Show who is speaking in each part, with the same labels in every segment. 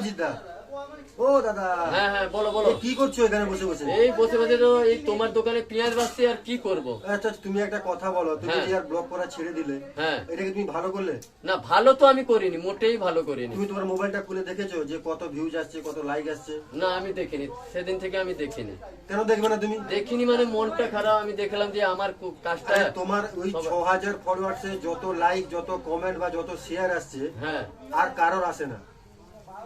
Speaker 1: অভিজিৎ দা ও দাদা।
Speaker 2: হ্যাঁ হ্যাঁ বলো বলো।
Speaker 1: কি করছ এখানে বসে বসে?
Speaker 2: এই বসে বসে তো এই তোমার দোকানে পেঁয়াজ বাঁচছে আর কি করব?
Speaker 1: আচ্ছা তুমি একটা কথা বলো। তুমি
Speaker 2: হ্যাঁ।
Speaker 1: যে আর ব্লগ করা ছেড়ে দিলে
Speaker 2: হ্যাঁ।
Speaker 1: এটাকে তুমি ভালো করলে?
Speaker 2: না ভালো তো আমি করিনি মোটেই ভালো করিনি।
Speaker 1: তুমি তোমার মোবাইলটা খুলে দেখেছ যে কত ভিউজ আসছে কত লাইক আসছে?
Speaker 2: না আমি দেখিনি সেদিন থেকে আমি দেখিনি।
Speaker 1: কেন দেখবে না তুমি?
Speaker 2: দেখিনি মানে মনটা খারাপ আমি দেখলাম যে আমার কাজটা
Speaker 1: তোমার ওই ছ হাজার ফলোয়ার্সে যত লাইক যত কমেন্ট বা যত শেয়ার আসছে
Speaker 2: হ্যাঁ।
Speaker 1: আর কারোর আসে না।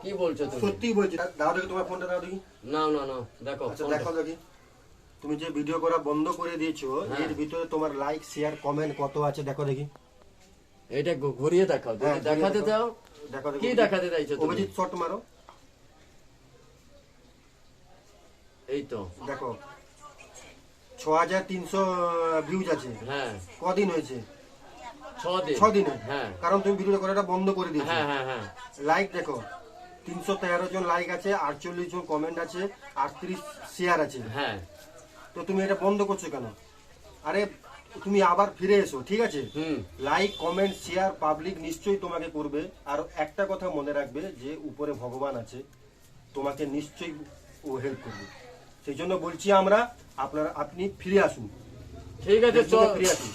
Speaker 2: কি বলছো তুমি?
Speaker 1: সত্যি বলছি। দাও দেখি তোমার ফোনটা দাও দেখি।
Speaker 2: না না না দেখো
Speaker 1: আচ্ছা দেখো দেখি। তুমি যে ভিডিও করা বন্ধ করে দিয়েছ
Speaker 2: হ্যাঁ।
Speaker 1: এর ভিতরে তোমার লাইক শেয়ার কমেন্ট কত আছে দেখো দেখি।
Speaker 2: এটা ঘুরিয়ে দেখাও। যদি
Speaker 1: হ্যাঁ,
Speaker 2: দেখাতে
Speaker 1: দেখো।
Speaker 2: কি দেখাতে চাইছো তুমি?
Speaker 1: অভিজিৎ শট মারো।
Speaker 2: এই তো।
Speaker 1: দেখো ছ হাজার তিনশো ভিউজ আছে।
Speaker 2: হ্যাঁ।
Speaker 1: কদিন হয়েছে?
Speaker 2: ছ দিন
Speaker 1: ছ দিনে
Speaker 2: হ্যাঁ।
Speaker 1: কারণ তুমি ভিডিও করাটা বন্ধ করে দিয়েছ।
Speaker 2: হ্যাঁ হ্যাঁ হ্যাঁ।
Speaker 1: লাইক দেখো। তিনশো তেরো জন লাইক আছে আটচল্লিশ জন কমেন্ট আছে আটত্রিশ শেয়ার আছে।
Speaker 2: হ্যাঁ।
Speaker 1: তো তুমি এটা বন্ধ করছ কেন? আরে তুমি আবার ফিরে এসো ঠিক আছে?
Speaker 2: হুম।
Speaker 1: লাইক কমেন্ট শেয়ার পাবলিক নিশ্চয়ই তোমাকে করবে। আর একটা কথা মনে রাখবে যে উপরে ভগবান আছে তোমাকে নিশ্চয়ই ও হেল্প করবে। সেই জন্য বলছি আমরা আপনারা আপনি ফিরে আসুন।
Speaker 2: ঠিক আছে চল।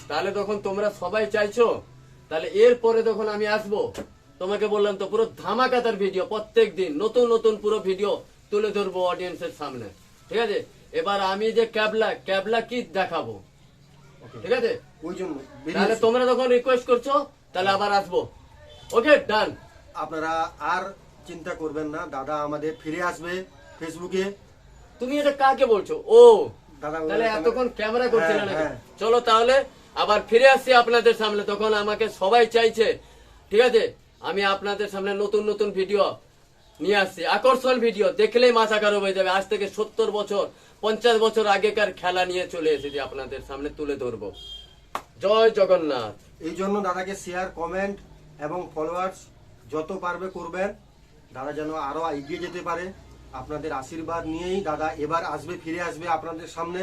Speaker 2: তাহলে তখন তোমরা সবাই চাইছো? তাহলে এরপরে তখন আমি আসব তোমাকে বললাম তো পুরো ধামাকাতার ভিডিও প্রত্যেক দিন নতুন নতুন পুরো ভিডিও তুলে ধরবো অডিয়েন্সের সামনে। ঠিক আছে? এবার আমি যে ক্যাবলা ক্যাবলা কি দেখাবো? ঠিক আছে?
Speaker 1: ওই জন্য
Speaker 2: তাহলে তোমরা তখন রিকোয়েস্ট করছ তাহলে আবার আসব। ওকে ডান
Speaker 1: আপনারা আর চিন্তা করবেন না দাদা আমাদের ফিরে আসবে ফেসবুকে
Speaker 2: তুমি এটা কাকে বলছো? ও
Speaker 1: দাদা
Speaker 2: তাহলে এতক্ষণ ক্যামেরা করছিল
Speaker 1: হ্যাঁ,
Speaker 2: নাকি?
Speaker 1: হ্যাঁ।
Speaker 2: চলো তাহলে আবার ফিরে আসছি আপনাদের সামনে তখন আমাকে সবাই চাইছে। ঠিক আছে? আমি আপনাদের সামনে নতুন নতুন ভিডিও নিয়ে আসছি। আকর্ষণ ভিডিও দেখলেই মাথা খারাপ হয়ে যাবে। আজ থেকে সত্তর বছর, পঞ্চাশ বছর আগেকার খেলা নিয়ে চলে এসেছি আপনাদের সামনে তুলে ধরবো। জয় জগন্নাথ।
Speaker 1: এই জন্য দাদাকে শেয়ার কমেন্ট এবং ফলোয়ার্স যত পারবে করবেন। দাদা যেন আরও এগিয়ে যেতে পারে। আপনাদের আশীর্বাদ নিয়েই দাদা এবার আসবে, ফিরে আসবে আপনাদের সামনে।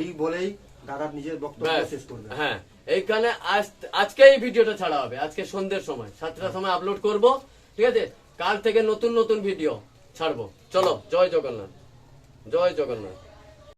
Speaker 1: এই বলেই দাদা নিজের বক্তব্য শেষ করবে
Speaker 2: হ্যাঁ এইখানে আজ আজকে এই ভিডিওটা ছাড়া হবে। আজকে সন্ধ্যের সময়। সাতটার সময় আপলোড করব। ঠিক আছে? কাল থেকে নতুন নতুন ভিডিও ছাড়বো। চলো জয় জগন্নাথ। জয় জগন্নাথ।